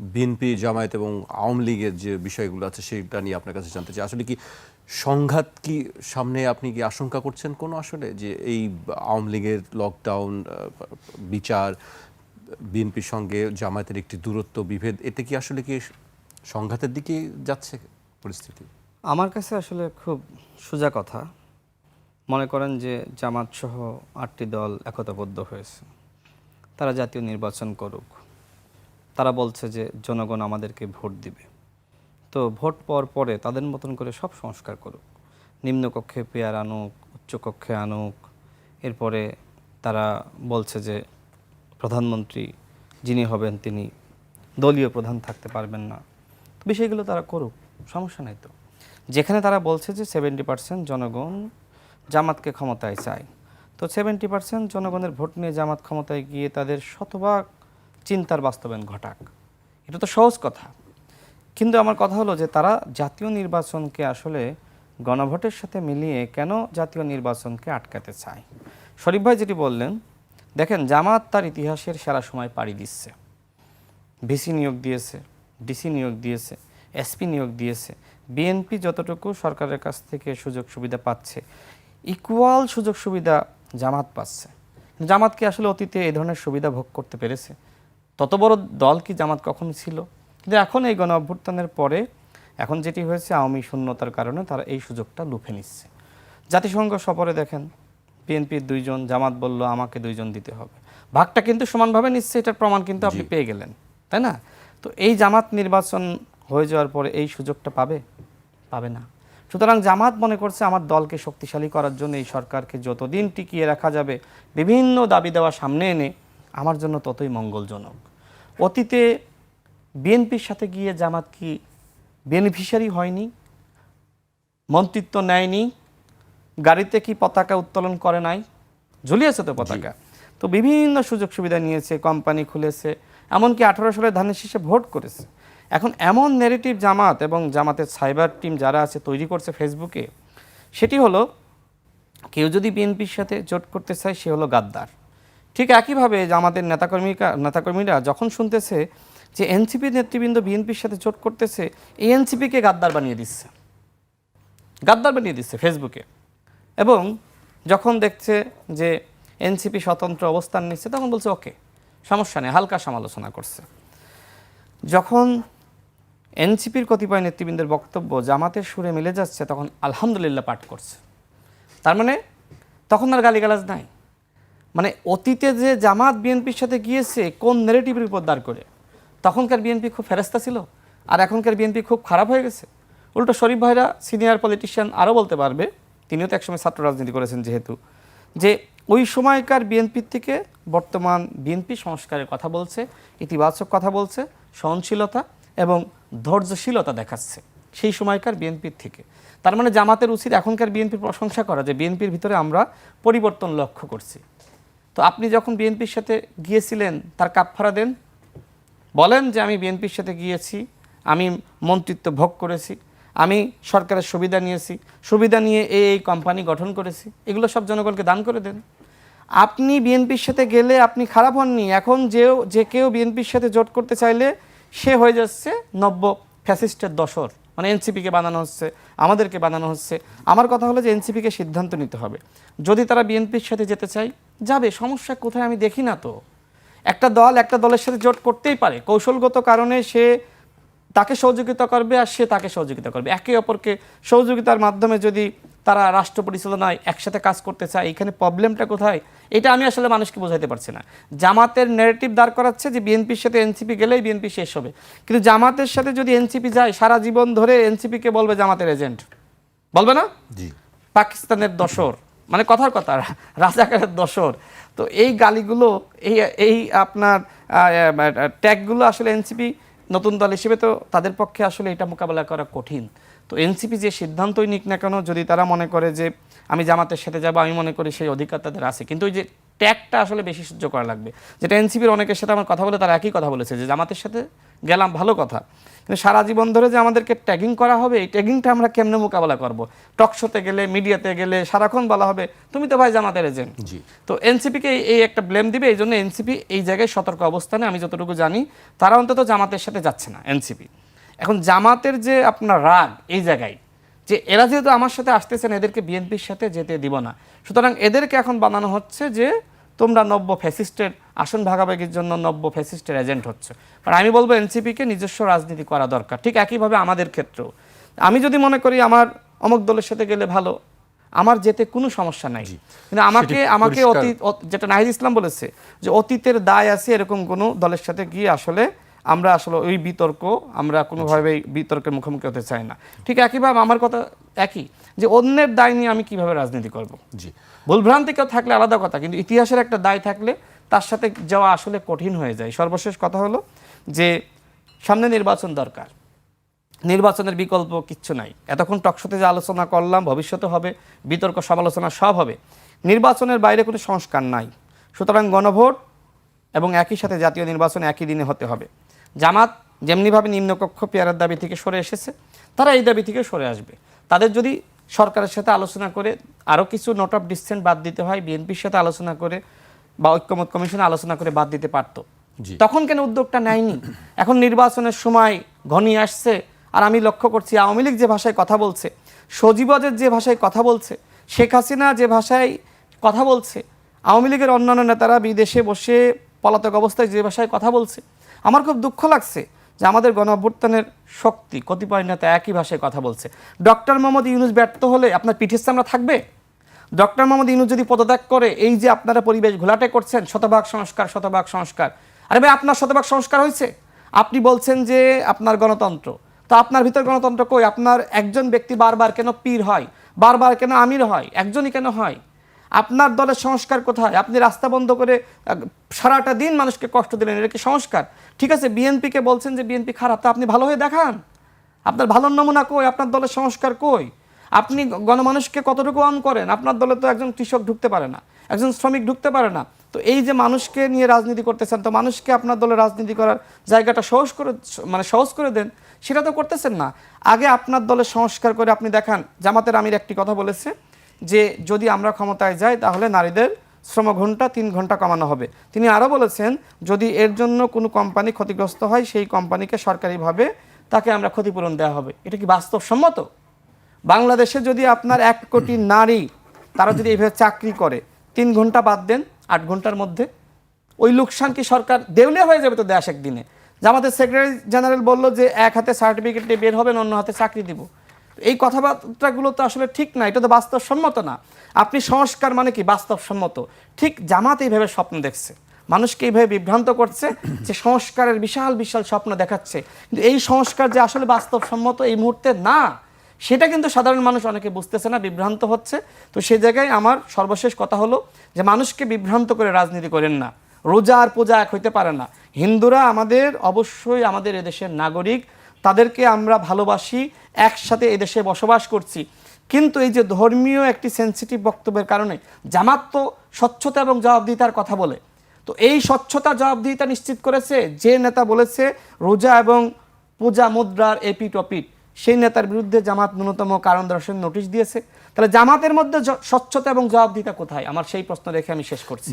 BNP, Jamaat এবং আওয়ামী লীগের যে বিষয়গুলো আছে সেটা নিয়ে আপনার কাছে জানতে চাই। আসলে কি সংঘাত কি সামনে আপনি কি আশঙ্কা করছেন কোনো আসলে? যে এই আওয়ামী লীগের লকডাউন বিচার, বিএনপির সঙ্গে জামায়াতের একটি দূরত্ব, বিভেদ, এতে কি আসলে কি সংঘাতের দিকে যাচ্ছে পরিস্থিতি? আমার কাছে আসলে খুব সোজা কথা। মনে করেন যে জামাত সহ আটটি দল একতাবদ্ধ হয়েছে। তারা জাতীয় নির্বাচন করুক। তারা বলছে যে জনগণ আমাদেরকে ভোট দিবে। তো ভোট পাওয়ার পরে তাদের মতন করে সব সংস্কার করুক। নিম্নকক্ষে পেয়ার আনুক, উচ্চকক্ষে আনুক। এরপরে তারা বলছে যে প্রধানমন্ত্রী যিনি হবেন তিনি দলীয় প্রধান থাকতে পারবেন না। বিষয়গুলো তারা করুক, সমস্যা নাই তো। যেখানে তারা বলছে যে সেভেন্টি পার্সেন্ট জনগণ জামাতকে ক্ষমতায় চায়। তো সেভেন্টি পার্সেন্ট জনগণের ভোট নিয়ে জামাত ক্ষমতায় গিয়ে তাদের শতভাগ চিন্তার বাস্তবায়ন ঘটাক। এটা তো সহজ কথা। কিন্তু আমার কথা হলো যে তারা জাতীয় নির্বাচনকে আসলে গণভোটের সাথে মিলিয়ে কেন জাতীয় নির্বাচনকে আটকাতে চায়? শরীফ ভাই যেটি বললেন, দেখেন, জামাত তার ইতিহাসের সেরা সময় পাড়ি দিচ্ছে। ভিসি নিয়োগ দিয়েছে, ডিসি নিয়োগ দিয়েছে, এসপি নিয়োগ দিয়েছে। বিএনপি যতটুকু সরকারের কাছ থেকে সুযোগ সুবিধা পাচ্ছে ইকুয়াল সুযোগ সুবিধা জামাত পাচ্ছে। জামাত কি আসলে অতীতে এই ধরনের সুবিধা ভোগ করতে পেরেছে। তত বড় দল কি জামাত কখন ছিল? কিন্তু এখন এই গণ অভ্যুত্থানের পরে এখন যেটি হয়েছে আওয়ামী শূন্যতার কারণে তারা এই সুযোগটা লুফে নিচ্ছে। জাতিসংঘ সফরে দেখেন বিএনপির দুইজন জামাত বলল আমাকে দুইজন দিতে হবে। ভাগটা কিন্তু সমানভাবে নিচ্ছে এটার প্রমাণ কিন্তু আপনি পেয়ে গেলেন তাই না? তো এই জামাত নির্বাচন হয়ে যাওয়ার পরে এই সুযোগটা পাবে? পাবে না। সুতরাং জামাত মনে করছে আমার দলকে শক্তিশালী করার জন্য এই সরকারকে যতদিন টিকিয়ে রাখা যাবে বিভিন্ন দাবি দেওয়া সামনে এনে আমার জন্য ততই মঙ্গলজনক। অতীতে বিএনপির সাথে গিয়ে জামাত কি বেনিফিশিয়ারি হয়নি? মন্ত্রিত্ব নেয়নি? গাড়িতে কি পতাকা উত্তোলন করে নাই? ঝুলিয়েছে তো পতাকা। তো বিভিন্ন সুযোগ সুবিধা নিয়েছে কোম্পানি খুলেছে এমনকি আঠারো সালে ধানের শীষে ভোট করেছে। এখন এমন নেগেটিভ জামাত এবং জামাতের সাইবার টিম যারা আছে তৈরি করছে ফেসবুকে সেটি হলো কেউ যদি বিএনপির সাথে জোট করতে চায় সে হলো গাদ্দার। ঠিক একইভাবে জামাতের নেতাকর্মীরা নেতাকর্মীরা যখন শুনতেছে যে এনসিপি নেতৃবৃন্দ বিএনপির সাথে জোট করতেছে, এই এনসিপিকে গাদ্দার বানিয়ে দিচ্ছে। গাদ্দার বানিয়ে দিচ্ছে ফেসবুকে। এবং যখন দেখছে যে এনসিপি স্বতন্ত্র অবস্থান নিচ্ছে, তখন বলছে, ওকে, সমস্যা নেই, হালকা সমালোচনা করছে। যখন এনসিপির কতিপয় নেতৃবৃন্দের বক্তব্য জামাতের সুরে মিলে যাচ্ছে, তখন আলহামদুলিল্লাহ পাঠ করছে। তার মানে তখন আর গালিগালাজ নাই। মানে অতীতে যে জামাত বিএনপির সাথে গিয়েছে, কোন নেগেটিভের উপর দাঁড় করে? তখনকার বিএনপি খুব ফেরস্তা ছিল, আর এখনকার বিএনপি খুব খারাপ হয়ে গেছে। উল্টো শরীফ ভাইরা সিনিয়র পলিটিশিয়ান আরও বলতে পারবে, তিনিও তো একসময় ছাত্র রাজনীতি করেছেন যেহেতু, যে ওই সময়কার বিএনপির থেকে বর্তমান বিএনপি সংস্কারের কথা বলছে, ইতিবাচক কথা বলছে, সহনশীলতা এবং ধৈর্যশীলতা দেখাচ্ছে সেই সময়কার বিএনপির থেকে। তার মানে জামাতের উচিত এখনকার বিএনপির প্রশংসা করা যে বিএনপির ভিতরে আমরা পরিবর্তন লক্ষ্য করছি। তো আপনি যখন বিএনপির সাথে গিয়েছিলেন, তার কাপফারা দেন। বলেন যে আমি বিএনপির সাথে গিয়েছি, আমি মন্ত্রিত্ব ভোগ করেছি, আমি সরকারের সুবিধা নিয়েছি, সুবিধা নিয়ে এই এই কোম্পানি গঠন করেছি, এগুলো সব জনগণকে দান করে দেন। আপনি বিএনপির সাথে গেলে আপনি খারাপ হননি, এখন যেও যে কেউ বিএনপির সাথে জোট করতে চাইলে সে হয়ে যাচ্ছে নব্য ফ্যাসিস্টের দশর মানে এনসিপিকে বানানো হচ্ছে, আমাদেরকে বানানো হচ্ছে। আমার কথা হলো যে এনসিপিকে সিদ্ধান্ত নিতে হবে। যদি তারা বিএনপির সাথে যেতে চায়, যাবে। সমস্যা কোথায় আমি দেখি না তো। একটা দল একটা দলের সাথে জোট করতেই পারে। কৌশলগত কারণে সে তাকে সহযোগিতা করবে আর সে তাকে সহযোগিতা করবে। একে অপরকে সহযোগিতার মাধ্যমে যদি তারা রাষ্ট্র পরিচালনায় একসাথে কাজ করতে চায় এখানে প্রবলেমটা কোথায়? এটা আমি আসলে মানুষকে বোঝাতে পারছি না। জামাতের নেগেটিভ দাঁড় করাচ্ছে যে বিএনপির সাথে এনসিপি গেলেই বিএনপি শেষ হবে। কিন্তু জামাতের সাথে যদি এনসিপি যায় সারা জীবন ধরে এনসিপিকে বলবে জামাতের এজেন্ট বলবে না? জি। পাকিস্তানের দশর মানে কথার কথা রাজাকারের দশর তো এই গালিগুলো এই এই আপনার ট্যাগগুলো আসলে এনসিপি নতুন দল হিসেবে তো তাদের পক্ষে আসলে এটা মোকাবেলা করা কঠিন। তো এনসিপি যে সিদ্ধান্তই নিক না কেন যদি তারা মনে করে যে আমি জামাতের সাথে যাব আমি মনে করি সেই অধিকার তাদের আছে। কিন্তু ওই যে ট্যাগটা আসলে বেশি সহ্য করা লাগবে। যেটা এনসিপির অনেকের সাথে আমার কথা বলে তারা একই কথা বলেছে যে জামাতের সাথে গেলাম ভালো কথা। কিন্তু সারা জীবন ধরে যে আমাদেরকে ট্যাগিং করা হবে এই ট্যাগিংটা আমরা কেমনে মোকাবেলা করব? টকশোতে গেলে মিডিয়াতে গেলে সারাক্ষণ বলা হবে তুমি তো ভাই জামাতের এজেন্ট জি। তো এনসিপিকে এই একটা ব্লেম দিবে এই জন্য এনসিপি এই জায়গায় সতর্ক অবস্থানে আমি যতটুকু জানি তারা অন্তত জামাতের সাথে যাচ্ছে না এনসিপি। এখন জামাতের যে আপনার রাগ এই জায়গায় যে এরা যেহেতু আমার সাথে আসতেছেন এদেরকে বিএনপির সাথে যেতে দিব না। সুতরাং এদেরকে এখন বানানো হচ্ছে যে তোমরা নব্য ফ্যাসিস্টের আসন ভাগাভাগির জন্য নব্য ফ্যাসিস্টের এজেন্ট হচ্ছে। আর আমি বলব এনসিপিকে নিজস্ব রাজনীতি করা দরকার ঠিক একইভাবে আমাদের ক্ষেত্রেও। আমি যদি মনে করি আমার অমুক দলের সাথে গেলে ভালো আমার যেতে কোনো সমস্যা নাই। কিন্তু আমাকে আমাকে অতীত যেটা নাহিদ ইসলাম বলেছে যে অতীতের দায় আছে এরকম কোনো দলের সাথে গিয়ে আসলে আমরা আসলে ওই বিতর্ক আমরা কোনোভাবেই বিতর্কের মুখোমুখি হতে চাই না। ঠিক একইভাবে আমার কথা একই যে অন্যের দায় নিয়ে আমি কীভাবে রাজনীতি করব? জি। ভুলভ্রান্তি কেউ থাকলে আলাদা কথা কিন্তু ইতিহাসের একটা দায় থাকলে তার সাথে যাওয়া আসলে কঠিন হয়ে যায়। সর্বশেষ কথা হলো যে সামনে নির্বাচন দরকার। নির্বাচনের বিকল্প কিচ্ছু নাই। এতক্ষণ টকশোতে যে আলোচনা করলাম ভবিষ্যতে হবে বিতর্ক সমালোচনা সব হবে। নির্বাচনের বাইরে কোনো সংস্কার নাই। সুতরাং গণভোট এবং একই সাথে জাতীয় নির্বাচন একই দিনে হতে হবে। জামাত যেমনিভাবে নিম্নকক্ষ পেয়ারের দাবি থেকে সরে এসেছে তারা এই দাবি থেকে সরে আসবে। তাদের যদি সরকারের সাথে আলোচনা করে আরও কিছু নোট অফ ডিসেন্ট বাদ দিতে হয় বিএনপির সাথে আলোচনা করে বা ঐক্যমত কমিশনে আলোচনা করে বাদ দিতে পারতো। তখন কেন উদ্যোগটা নেয়নি? এখন নির্বাচনের সময় ঘনিয়ে আসছে আর আমি লক্ষ্য করছি আওয়ামী লীগ যে ভাষায় কথা বলছে সজীবজের যে ভাষায় কথা বলছে শেখ হাসিনা যে ভাষায় কথা বলছে আওয়ামী লীগের অন্যান্য নেতারা বিদেশে বসে পলাতক অবস্থায় যে ভাষায় কথা বলছে আমার খুব দুঃখ লাগছে যে আমাদের গণ শক্তি কতিপয় নেতা একই ভাষায় কথা বলছে। ডক্টর মোহাম্মদ ইউনুস ব্যর্থ হলে আপনার পিঠের সামনে থাকবে? ডক্টর মোহাম্মদ ইউনুস যদি পদত্যাগ করে, এই যে আপনারা পরিবেশ ঘোলাটে করছেন, শতভাগ সংস্কার শতভাগ সংস্কার। আরে ভাই, আপনার শতভাগ সংস্কার হয়েছে? আপনি বলছেন যে আপনার গণতন্ত্র। তো আপনার ভিতর গণতন্ত্র কই? আপনার একজন ব্যক্তি বারবার কেন পীর হয়? বারবার কেন আমির হয়? একজনই কেন হয়? আপনার দলের সংস্কার কোথায়? আপনি রাস্তা বন্ধ করে সারাটা দিন মানুষকে কষ্ট দিলেন, এটা কি সংস্কার? ঠিক আছে, বিএনপিকে বলছেন যে বিএনপি খারাপ, তা আপনি ভালো হয়ে দেখান। আপনার ভালো নমুনা কই? আপনার দলের সংস্কার কই? আপনি গণমানুষকে কতটুকু অন করেন? আপনার দলে তো একজন কৃষক ঢুকতে পারে না, একজন শ্রমিক ঢুকতে পারে না। তো এই যে মানুষকে নিয়ে রাজনীতি করতেছেন, তো মানুষকে আপনার দলে রাজনীতি করার জায়গাটা সহজ করে মানে সহজ করে দেন, সেটা তো করতেছেন না। আগে আপনার দলের সংস্কার করে আপনি দেখান। জামাতের আমির একটি কথা বলেছে যে যদি আমরা ক্ষমতায় যাই, তাহলে নারীদের শ্রম ঘণ্টা তিন ঘণ্টা কমানো হবে। তিনি আরও বলেছেন, যদি এর জন্য কোনো কোম্পানি ক্ষতিগ্রস্ত হয়, সেই কোম্পানিকে সরকারিভাবে তাকে আমরা ক্ষতিপূরণ দেওয়া হবে। এটা কি বাস্তবসম্মত? বাংলাদেশে যদি আপনার এক কোটি নারী, তারা যদি এইভাবে চাকরি করে, তিন ঘণ্টা বাদ দেন, আট ঘণ্টার মধ্যে, ওই লোকসান কি সরকার দেউলে হয়ে যাবে তো দেশ একদিনে? যে আমাদের সেক্রেটারি জেনারেল বলল যে, এক হাতে সার্টিফিকেট বের হবেন, অন্য হাতে চাকরি দিব। এই কথাবার্তাগুলো তো আসলে ঠিক না, এটা তো বাস্তবসম্মত না। আপনি সংস্কার মানে কি? বাস্তবসম্মত। ঠিক জামাত এইভাবে স্বপ্ন দেখছে। মানুষকে এইভাবে বিভ্রান্ত করছে যে সংস্কারের বিশাল বিশাল স্বপ্ন দেখাচ্ছে। কিন্তু এই সংস্কার যে আসলে বাস্তবসম্মত এই মুহূর্তে না, সেটা কিন্তু সাধারণ মানুষ অনেকে বুঝতেছে না, বিভ্রান্ত হচ্ছে। তো সেই জায়গায় আমার সর্বশেষ কথা হলো যে মানুষকে বিভ্রান্ত করে রাজনীতি করেন না। রোজা আর পূজা এক হইতে পারে না। হিন্দুরা আমাদের, অবশ্যই আমাদের এদেশের নাগরিক তাদেরকে আমরা ভালোবাসি, একসাথে এদেশে বসবাস করছি। কিন্তু এই যে ধর্মীয় একটি সেন্সিটিভ বক্তব্যের কারণে জামাত তো স্বচ্ছতা এবং জবাবদিহিতার কথা বলে। তো এই স্বচ্ছতা, জবাবদিহিতা নিশ্চিত করেছে যে নেতা বলেছে, রোজা এবং পূজা মুদ্রার এপি টপিট সেই নেতার বিরুদ্ধে জামাত ন্যূনতম কারণ দর্শন নোটিশ দিয়েছে। তাহলে জামাতের মধ্যে স্বচ্ছতা এবং জবাবদিহিতা কোথায়? আমার সেই প্রশ্ন রেখে আমি শেষ করছি।